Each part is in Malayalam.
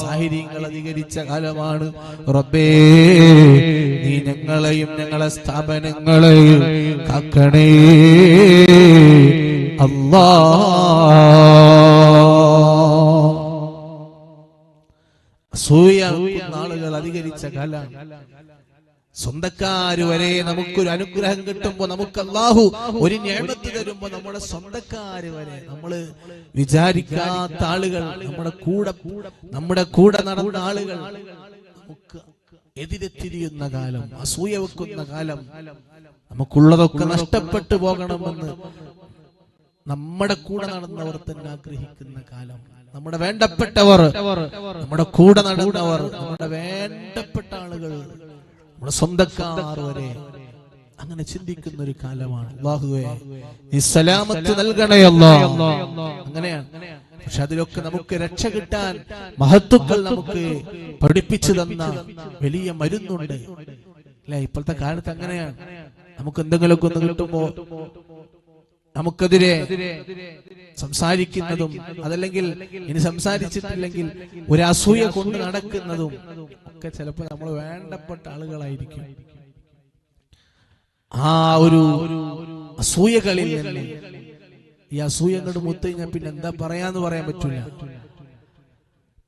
സാഹിര്യങ്ങൾ അധികരിച്ച കാലമാണ്. റബ്ബേ നീ ഞങ്ങളെയും ഞങ്ങളെ സ്ഥാപനങ്ങളെയും കാക്കണേ. അല്ലാ. അസൂയ നാളുകൾ അധികരിച്ച കാലം സ്വന്തക്കാര് വരെ നമുക്കൊരു അനുഗ്രഹം കിട്ടുമ്പോ നമുക്ക് അള്ളാഹു ഒരു ഞാമത്ത് തരുമ്പോ നമ്മുടെ സ്വന്തക്കാര് വരെ നമ്മൾ വിചാരിക്കാത്ത ആളുകൾ നമ്മുടെ കൂടെ നമ്മുടെ കൂടെ നടന്ന ആളുകൾ നമുക്ക് എതിരെ തിരിയുന്ന കാലം അസൂയ വെക്കുന്ന കാലം നമുക്കുള്ളതൊക്കെ നഷ്ടപ്പെട്ടു പോകണമെന്ന് നമ്മുടെ കൂടെ നടന്നവർ തന്നെ ആഗ്രഹിക്കുന്ന കാലം. നമ്മുടെ വേണ്ടപ്പെട്ടവർ നമ്മുടെ കൂടെ നടന്നവർ നമ്മുടെ വേണ്ടപ്പെട്ട ആളുകൾ നമ്മുടെ സ്വന്തക്കാർ വരെ അങ്ങനെ ചിന്തിക്കുന്ന ഒരു കാലമാണ്. അള്ളാഹുവേ നീ സലാമത്ത് നൽകണേ അങ്ങനെയാണ്. പക്ഷെ അതിലൊക്കെ നമുക്ക് രക്ഷ കിട്ടാൻ മഹത്വക്കൾ നമുക്ക് പഠിപ്പിച്ചു തന്ന വലിയ മരുന്നുണ്ട്. അല്ലെ? ഇപ്പോഴത്തെ കാലത്ത് അങ്ങനെയാണ്. നമുക്ക് എന്തെങ്കിലുമൊക്കെ ഒന്ന് കിട്ടുമ്പോ നമുക്കെതിരെ സംസാരിക്കുന്നതും അതല്ലെങ്കിൽ ഇനി സംസാരിച്ചിട്ടില്ലെങ്കിൽ ഒരു അസൂയ കൊണ്ട് നടക്കുന്നതും ഒക്കെ ചിലപ്പോൾ നമ്മൾ വേണ്ടപ്പെട്ട ആളുകളായിരിക്കും. ആ ഒരു അസൂയകളിൽ നിന്ന് ഈ കണ്ട് മുത്ത് കഴിഞ്ഞാൽ പിന്നെ എന്താ പറയാന്ന് പറയാൻ പറ്റൂല.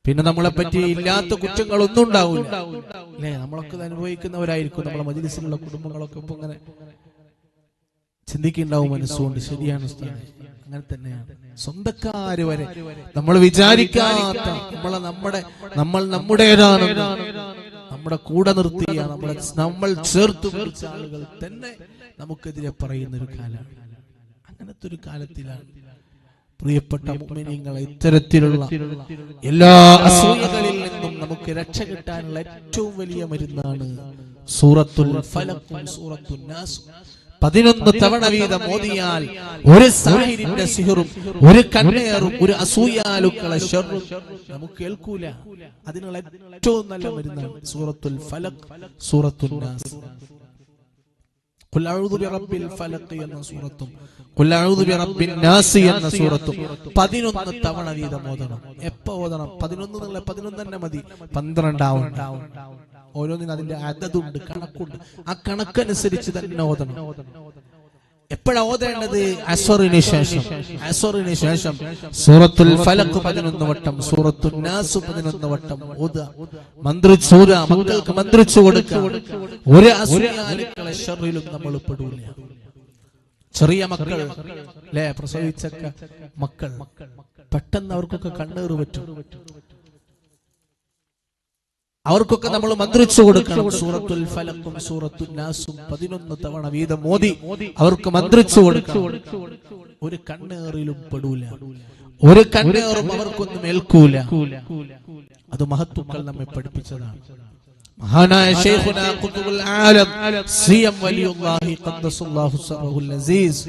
പിന്നെ നമ്മളെ പറ്റി ഇല്ലാത്ത കുറ്റങ്ങളൊന്നും ഉണ്ടാവില്ല അല്ലേ? നമ്മളൊക്കെ അനുഭവിക്കുന്നവരായിരിക്കും. നമ്മളെ മജിലിസിലുള്ള കുടുംബങ്ങളൊക്കെ ഇപ്പൊ ഇങ്ങനെ ചിന്തിക്കുന്നുണ്ടാവും മനസ്സുകൊണ്ട് ശരിയാണ് അങ്ങനെ തന്നെയാണ്. സ്വന്തക്കാര് വരെ നമ്മൾ വിചാരിക്കാത്ത നമ്മളെ നമ്മുടെ നമ്മൾ നമ്മുടേതാണെന്ന് നമ്മുടെ കൂടെ നിർത്തിയ നമ്മളെ നമ്മൾ ചേർത്ത് പിടിച്ച ആളുകൾ തന്നെ നമുക്കെതിരെ പറയുന്ന ഒരു കാലമാണ് അങ്ങനത്തെ ഒരു കാലത്തിലാണ് പ്രിയപ്പെട്ട മുഅ്മിനീങ്ങളെ ഇത്തരത്തിലുള്ള എല്ലാ അസൂയകളിൽ നിന്നും നമുക്ക് രക്ഷ കിട്ടാനുള്ള ഏറ്റവും വലിയ മരുന്നാണ് സൂറത്തുൽ ഫലക്കും സൂറത്തുൽ നാസും. പതിനൊന്ന് തവണ വീതം ഓതിയാൽ ഒരു സാഹിരിന്റെ സിഹറും ഒരു കണ്ണേറും ഒരു അസൂയാലുക്കളെ ഷെറും നമുക്ക് കേൾക്കൂല. അതിനുള്ള ഏറ്റവും നല്ല മരുന്നാണ് സൂറത്തുൽ ഫലക് സൂറത്തുൽ നാസ്. ഖുൽ അഊദു ബിറബ്ബിൽ ഫലഖ് എന്ന സൂറത്തും ഖുൽ അഊദു ബിറബ്ബിൻ നാസ് എന്ന സൂറത്തും 11 തവണ വീതം ഓതണം. എപ്പോ ഓതണം? 11 എന്നുള്ള 11 തന്നെ മതി. 12 ആവണ്ട ഓരോന്നിനും അതിന്റെ അതതുണ്ട് കണക്കുണ്ട്. ആ കണക്കനുസരിച്ച് തന്നെ ഓതണം. എപ്പോഴാ ഓതേണ്ടത്? അസറിന് ശേഷം. അസറിന് ശേഷം. സൂറത്തുൽ ഫലക്ക് പതിനൊന്ന് വട്ടം സൂറത്തുൽ നാസ് പതിനൊന്ന് വട്ടം ഓതുക. മന്ത്രിച്ചൂര മക്കൾക്ക് മന്ത്രിച്ചു കൊടുക്കുക ഒരു അസുരാലുക്കളെ ഷറിലും നമ്മൾ പെടൂല. ചെറിയ മക്കൾ അല്ലെ പ്രസവിച്ചൊക്കെ മക്കൾ. പെട്ടെന്ന് അവർക്കൊക്കെ കണ്ണേറ് പറ്റും. അവർക്കൊക്കെ നമ്മൾ മന്ത്രിച്ചു കൊടുക്കണം. സൂറത്തുൽ ഫലക്കും സൂറത്തുൽ നാസും പതിനൊന്ന് തവണ വീതം മോദി. അവർക്ക് മന്ത്രിച്ചു കൊടുക്കണം. ഒരു കണ്ണേറിലും പെടൂല. ഒരു കണ്ണേറും അവർക്കൊന്നും ഏൽക്കൂല. അത് മഹത്വക്കൾ നമ്മെ പഠിപ്പിച്ചതാണ്. മഹാനായ ശൈഖുനാ ഖുതുബുൽ ആലം സിയം വലിയുല്ലാഹി ഖദ്ദസുല്ലാഹു സറഹുൽ അസീസ്.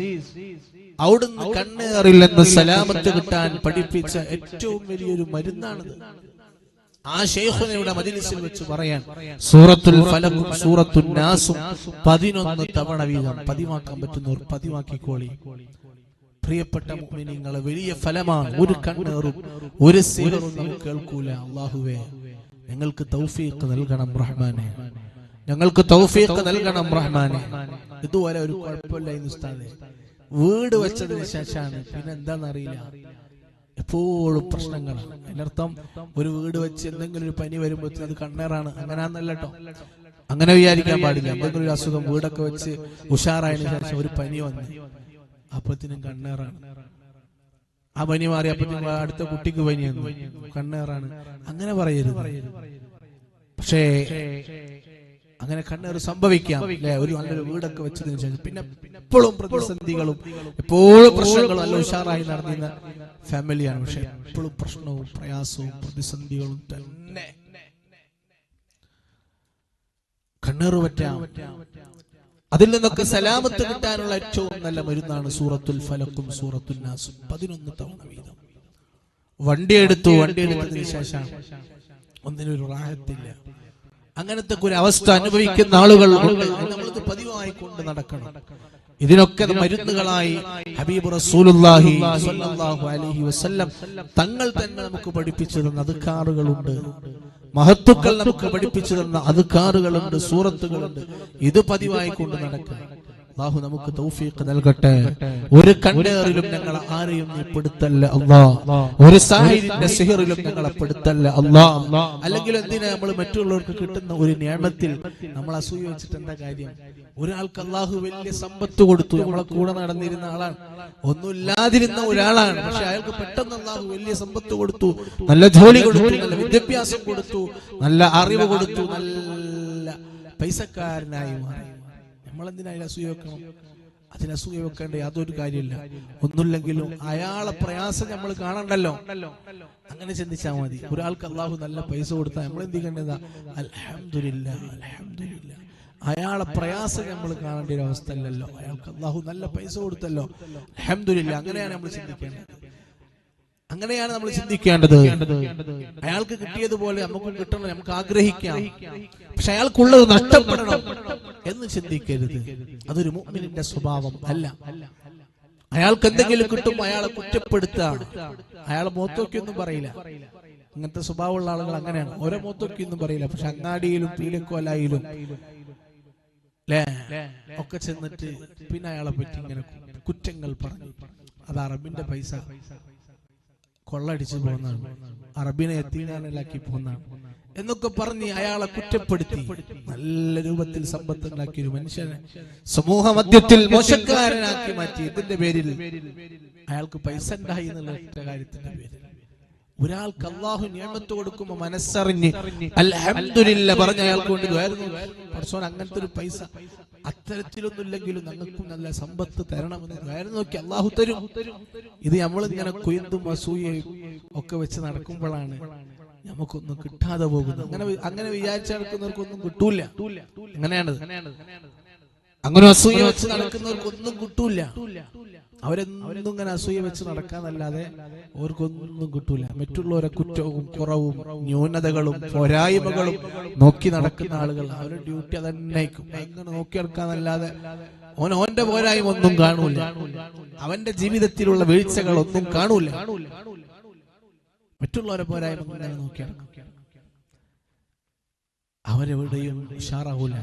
അവിടുന്ന് നിന്ന് സലാമത്ത് കിട്ടാൻ പഠിപ്പിച്ച ഏറ്റവും വലിയൊരു മരുന്നാണിത്. ആ ഷെയ്ഖുനയുടെ മജിലിസിൽ വെച്ച് പറയാൻ സൂറത്തുൽ ഫലകും സൂറത്തുൽ നാസും പതിനൊന്ന് തവണ വീതം പതിവാക്കാൻ പറ്റുന്നവർ പതിവാക്കിക്കോളി പ്രിയപ്പെട്ട മുഅ്മിനീങ്ങളെ വലിയ ഫലമാണ്. ഒരു കണ്ണേറും ഒരു സിഹറും നമുക്ക് കേൾക്കൂല. അള്ളാഹുവേ ഞങ്ങൾക്ക് തൗഫീഖ് നൽകണം റഹ്മാനെ. ഞങ്ങൾക്ക് തൗഫീഖ് നൽകണം റഹ്മാനെ. ഇതുവരെ ഒരു കുഴപ്പമില്ല ഉസ്താദെ. വീട് വെച്ചതിന് ശേഷമാണ്. പിന്നെ എന്താണെന്നറിയില്ല. എപ്പോഴും പ്രശ്നങ്ങളാണ്. അതിനർത്ഥം ഒരു വീട് വെച്ച് എന്തെങ്കിലും ഒരു പനി വരുമ്പോഴത്തേക്കും അത് കണ്ണേറാണ്. അങ്ങനെയാന്നല്ല കേട്ടോ അങ്ങനെ വിചാരിക്കാൻ പാടില്ല. എന്തെങ്കിലും ഒരു അസുഖം വീടൊക്കെ വെച്ച് ഉഷാറായതിനു ശേഷം ഒരു പനി വന്ന് അപ്പത്തിനും കണ്ണേറാണ്. ആ പനി മാറി അപ്പത്തിനും അടുത്ത കുട്ടിക്ക് പനി വന്നു. കണ്ണേറാണ്. അങ്ങനെ പറയരുത്. പക്ഷേ അങ്ങനെ കണ്ണേറ് സംഭവിക്കാം. അല്ലെ? ഒരു നല്ലൊരു വീടൊക്കെ വെച്ചതിന് ശേഷം. പിന്നെ എപ്പോഴും പ്രതിസന്ധികളും എപ്പോഴും പ്രശ്നങ്ങളും അല്ല ഉഷാറായി നടന്നിരുന്ന ഫാമിലിയാണ് പക്ഷെ എപ്പോഴും പ്രശ്നവും പ്രയാസവും പ്രതിസന്ധികളും തന്നെ. കണ്ണേറ് പറ്റാം അതിൽ നിന്നൊക്കെ സലാമത്ത് കിട്ടാനുള്ള ഏറ്റവും നല്ല മരുന്നാണ് സൂറത്തുൽ ഫലക്കും സൂറത്തുൽ നാസും. പതിനൊന്ന് തവണ വീതം. വണ്ടി എടുത്തു വണ്ടി എടുത്തതിന് ശേഷം ഒന്നിനൊരു റാഹത്തില്ല. അങ്ങനത്തെ ഒരു അവസ്ഥ അനുഭവിക്കുന്ന ആളുകൾ നമ്മൾ പതിവായി കൊണ്ട് നടക്കണം. ഇതിനൊക്കെ മരുന്നുകളായി ഹബീബ് റസൂലുള്ളാഹി സ്വല്ലല്ലാഹു അലൈഹി വസല്ലം തങ്ങൾ തന്നെ നമുക്ക് പഠിപ്പിച്ചു തന്ന അതുക്കാറുകളുണ്ട് മഹത്തുക്കൾ നമുക്ക് പഠിപ്പിച്ചു തന്ന അതുക്കാറുകളുണ്ട് സൂറത്തുകളുണ്ട്. ഇത് പതിവായി കൊണ്ട് നടക്കുക അള്ളാഹു നമുക്ക് തൗഫീഖ് നൽകട്ടെ. ഒരു കണ്ണേറിലും ഞങ്ങൾ ആരെയും നീ പെടുത്തല്ല അള്ളാ. ഒരു സാഹിത്യ സിഹിറിലും ഞങ്ങളെ പെടുത്തല്ല അള്ളാ. അല്ലെങ്കിൽ എന്തിനാ നമ്മൾ മറ്റുള്ളവർക്ക് കിട്ടുന്ന ഒരു നിയമത്തിൽ നമ്മൾ അസൂയ വെച്ചിട്ട് എന്താ കാര്യം? ഒരാൾക്ക് അള്ളാഹു വലിയ സമ്പത്ത് കൊടുത്തു. നമ്മളെ കൂടെ നടന്നിരുന്ന ആളാണ്. ഒന്നുമില്ലാതിരുന്ന ഒരാളാണ്. പക്ഷെ അയാൾക്ക് പെട്ടെന്ന് അള്ളാഹു വലിയ സമ്പത്ത് കൊടുത്തു. നല്ല ജോലി കൊടുത്തു. നല്ല വിദ്യാഭ്യാസം കൊടുത്തു. നല്ല അറിവ് കൊടുത്തു. നല്ല പൈസക്കാരനായി മാറി. നമ്മളെന്തിനാ അതിൽ അസൂയ വെക്കണം? അതിന് വെക്കേണ്ട യാതൊരു കാര്യമില്ല. ഒന്നുമില്ലെങ്കിലും അയാളെ പ്രയാസം നമ്മൾ കാണണ്ടല്ലോ? അങ്ങനെ ചിന്തിച്ചാൽ മതി. ഒരാൾക്ക് അള്ളാഹു നല്ല പൈസ കൊടുത്താൽ നമ്മൾ എന്ത് ചെയ്യേണ്ടതാ? അലഹമില്ല അലഹമില്ല അയാളെ പ്രയാസം നമ്മൾ കാണേണ്ട ഒരു അവസ്ഥ അല്ലല്ലോ അയാൾക്ക് അള്ളാഹു നല്ല പൈസ കൊടുത്തല്ലോ. അലഹമില്ല അങ്ങനെയാണ് നമ്മൾ ചിന്തിക്കേണ്ടത്. അങ്ങനെയാണ് നമ്മൾ ചിന്തിക്കേണ്ടത്. അയാൾക്ക് കിട്ടിയതുപോലെ നമുക്ക് കിട്ടണം നമുക്ക് ആഗ്രഹിക്കാം. പക്ഷെ അയാൾക്കുള്ളത് നഷ്ടപ്പെടണം എന്ന് ചിന്തിക്കരുത്. അതൊരു മുഅ്മിനിന്റെ സ്വഭാവം അല്ല. അയാൾക്ക് എന്തെങ്കിലും കിട്ടും അയാളെ കുറ്റപ്പെടുത്താണ് അയാളെ മുഖത്തൊക്കെയൊന്നും പറയില്ല. അങ്ങനത്തെ സ്വഭാവമുള്ള ആളുകൾ അങ്ങനെയാണ്. ഓരോ ഒന്നും പറയില്ല. പക്ഷെ അങ്ങാടിയിലും പീലക്കോലായിലും ല്ലേ? ഒക്കെ ചെന്നിട്ട് പിന്നെ അയാളെ പറ്റി ഇങ്ങനെ കുറ്റങ്ങൾ പറഞ്ഞു. അത് അറബിന്റെ പൈസ. കൊള്ളടിച്ചു പോകുന്നതാണ് അറബിനെ എത്തിനാലാക്കി പോകുന്നതാണ് എന്നൊക്കെ പറഞ്ഞ് അയാളെ കുറ്റപ്പെടുത്തി. നല്ല രൂപത്തിൽ സമ്പത്ത് ഉണ്ടാക്കിയ ഒരു മനുഷ്യനെ സമൂഹ മധ്യത്തിൽ മോശക്കാരനാക്കി മാറ്റി. ഇതിന്റെ പേരിൽ അയാൾക്ക് പൈസ ഉണ്ടായി എന്നുള്ള കാര്യത്തിന്റെ പേരിൽ. ഒരാൾക്ക് അള്ളാഹു നിയമത്ത് കൊടുക്കുമ്പോ മനസ്സറിഞ്ഞ് അൽഹംദുലില്ല പറഞ്ഞ അയാൾക്ക് കൊണ്ട് അങ്ങനത്തെ ഒരു പൈസ അത്തരത്തിലൊന്നുമില്ലെങ്കിലും ഞങ്ങൾക്കും നല്ല സമ്പത്ത് തരണമെന്ന് വേറെ നോക്കി അള്ളാഹു തരും. ഇത് നമ്മളിങ്ങനെ കൊയ്ന്തും അസൂയയും ഒക്കെ വെച്ച് നടക്കുമ്പോഴാണ് നമുക്കൊന്നും കിട്ടാതെ പോകുന്നത്. അങ്ങനെ അങ്ങനെ വിചാരിച്ചു നടക്കുന്നവർക്കൊന്നും കിട്ടൂല. അങ്ങനെയാണത്. അങ്ങനെ അസൂയ വെച്ച് നടക്കുന്നവർക്കൊന്നും കിട്ടൂല. അവരെന്നും ഇങ്ങനെ അസൂയ വെച്ച് നടക്കാന്നല്ലാതെ അവർക്കൊന്നും കിട്ടൂല. മറ്റുള്ളവരെ കുറ്റവും കുറവും ന്യൂനതകളും പോരായ്മകളും നോക്കി നടക്കുന്ന ആളുകൾ അവരുടെ ഡ്യൂട്ടി അതന്നെ അങ്ങനെ നോക്കി നടക്കാന്നല്ലാതെ ഓൻ ഓന്റെ പോരായ്മ ഒന്നും കാണൂല. അവന്റെ ജീവിതത്തിലുള്ള വീഴ്ചകൾ ഒന്നും കാണൂല. മറ്റുള്ളവരെ പോരായ്മ നോക്കി നടക്കും. അവരെവിടെയും ഉഷാറാവൂല.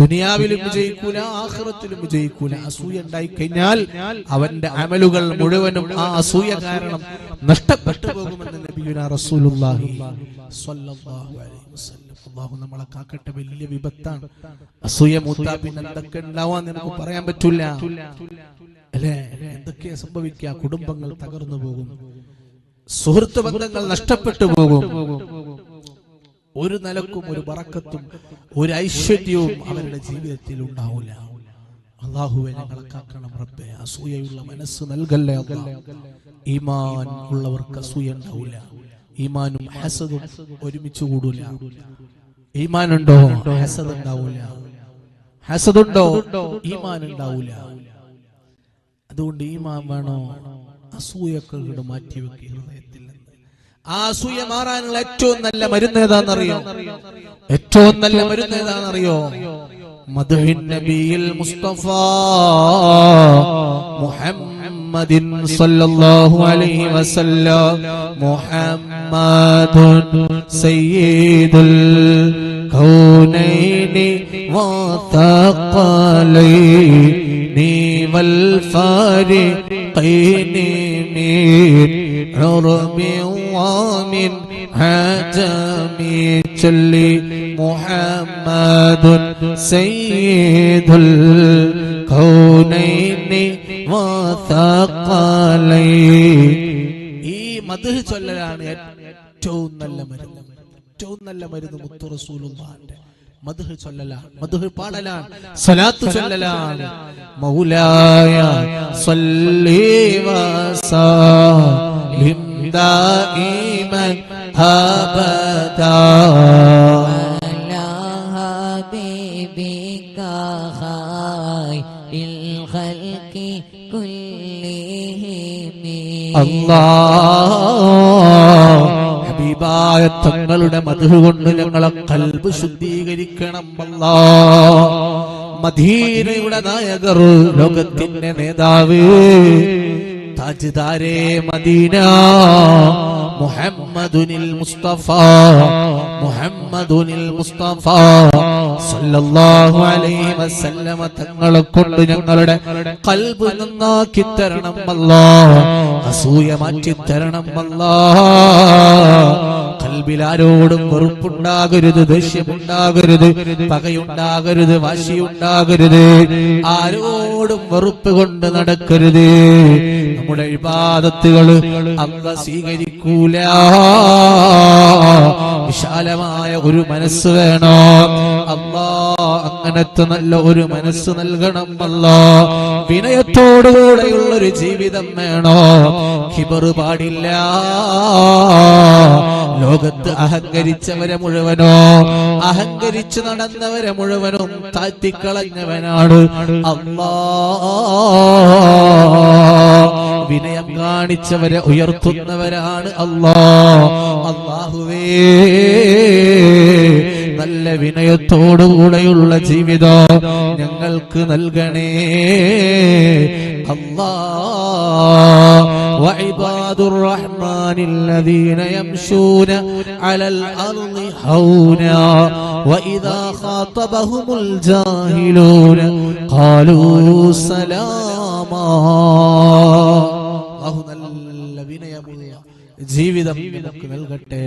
ദുനിയാവിലും വിജയിക്കൂല ആഹ്റത്തിലും വിജയിക്കൂല. അസൂയ ഉണ്ടായി കഴിഞ്ഞാൽ അവന്റെ അമലുകൾ മുഴുവനും ആ അസൂയ കാരണം നഷ്ടപ്പെട്ടു പോകുമെന്ന് നബിയുന റസൂലുള്ളാഹി സ്വല്ലല്ലാഹു അലൈഹി വസല്ലം. അല്ലാഹു നമ്മളെ കാക്കട്ടെ വലിയ വിപത്താണ്. അസൂയ മൂത്താ പിന്നെ എന്തൊക്കെ ഉണ്ടാവാൻ നമുക്ക് പറയാൻ പറ്റൂല. അല്ലേ? എന്തൊക്കെയാ സംഭവിക്കുക? കുടുംബങ്ങൾ തകർന്നു പോകും. സുഹൃത്ത് ബന്ധങ്ങൾ നഷ്ടപ്പെട്ടു പോകും. ഒരു നിലക്കും ഒരു ബറക്കത്തും ഒരു ഐശ്വര്യവും അവരുടെ ജീവിതത്തിൽ ഉണ്ടാവില്ല. അള്ളാഹുവെ ഞങ്ങളെ കാക്കണം റബ്ബെ. അസൂയയുള്ള മനസ്സ് നൽകല്ലേ. ഈമാൻ ഉള്ളവർക്ക് അസൂയ ഉണ്ടാവില്ല. ഈമാനും ഹസദും ഒരുമിച്ച് കൂടൂല ഈമാനുണ്ടോ? ഹസദ് ഉണ്ടാവൂല ഹസദുണ്ടോ? ഈമാൻ ഉണ്ടാവൂല അതുകൊണ്ട് ഈമാൻ വേണോ? അസൂയൊക്കെ മാറ്റി വെക്കുക ഹൃദയത്തിൽ. ആ അസൂയ മാറാനുള്ള ഏറ്റവും നല്ല മരുന്ന് ഏതാണെന്നറിയോ? ഏറ്റവും നല്ല മരുന്ന് ഏതാണെന്നറിയോ? മധുഹിൻ നബിയിൽ മുസ്തഫ മുഹമ്മദിൻ സല്ലല്ലാഹു അലൈഹി വസല്ലം മുഹമ്മദുൻ സയ്യിദുൽ കൗനൈനി വതഖലൈനി വൽ ഫാരിഖൈനി മീൻ عرب ومن عجم جلي محمد سيد الكونين وثقلين ഈ മധു ചൊല്ലലാണ് ഏറ്റവും നല്ല മരുന്ന് ഏറ്റവും നല്ല മരുന്ന് മുത്തു റസൂലുള്ളാഹിന്റെ മധു ചൊല്ലലാണ് മധു പാടലാണ് സ്വലാത്ത് ചൊല്ലലാണ് മൗലായ സല്ലി വസല്ലിം ദായിമൻ അബദാ على حبيبك خير الخلق كلهم അല്ലാ ഹബീബായ തങ്ങളുടെ മധു കൊണ്ട് ഞങ്ങളെ കൽബ് ശുദ്ധീകരിക്കണം അല്ലാ മദീനയുടെ നായകർ ലോകത്തിന്റെ നേതാവ് താജ്ദാരേ മദീന. മുഹമ്മദുനിൽ മുസ്തഫ. മുഹമ്മദുനിൽ മുസ്തഫ. സല്ലല്ലാഹു അലൈഹി വസല്ലമ തങ്ങളെ കൊണ്ട് ഞങ്ങളുടെ കൽബ് നന്നാക്കി തരണം അല്ലാ അസൂയ മാറ്റി തരണം അല്ലാ കൽബിൽ ആരോടും വെറുപ്പുണ്ടാകരുത് ദേഷ്യമുണ്ടാകരുത് പകയുണ്ടാകരുത് വാശിയുണ്ടാകരുത്. ആരോടും വെറുപ്പ് കൊണ്ട് നടക്കരുത്. നമ്മുടെ ഇബാദത്തുകൾ അല്ല സ്വീകരിക്കൂല. വിശാലമായ ഒരു മനസ്സ് വേണോ. അല്ലാ അങ്ങനത്തെ നല്ല ഒരു മനസ്സ് നൽകണം അല്ലാ. വിനയത്തോടുകൂടെയുള്ള ഒരു ജീവിതം വേണോ? കിബറു പാടില്ല. ലോകത്ത് അഹങ്കരിച്ചവരെ മുഴുവനോ? അഹങ്കരിച്ചു നടന്നവരെ മുഴുവനും താഴ്ത്തിക്കളഞ്ഞവനാണ് അള്ളാ വിനയം കാണിച്ചവരെ ഉയർത്തുന്നവരാണ് അള്ളാ അള്ളാഹുവേ നല്ല വിനയത്തോടുകൂടെയുള്ള ജീവിതം ഞങ്ങൾക്ക് നൽകണേ അല്ലാ وعباد الرحمن الذين يمشون على الأرض هونا وإذا خاطبهم الجاهلون قالوا سلاما അള്ളാഹു നല്ല വിനയമുള്ള ജീവിതം നമുക്ക് നൽകട്ടെ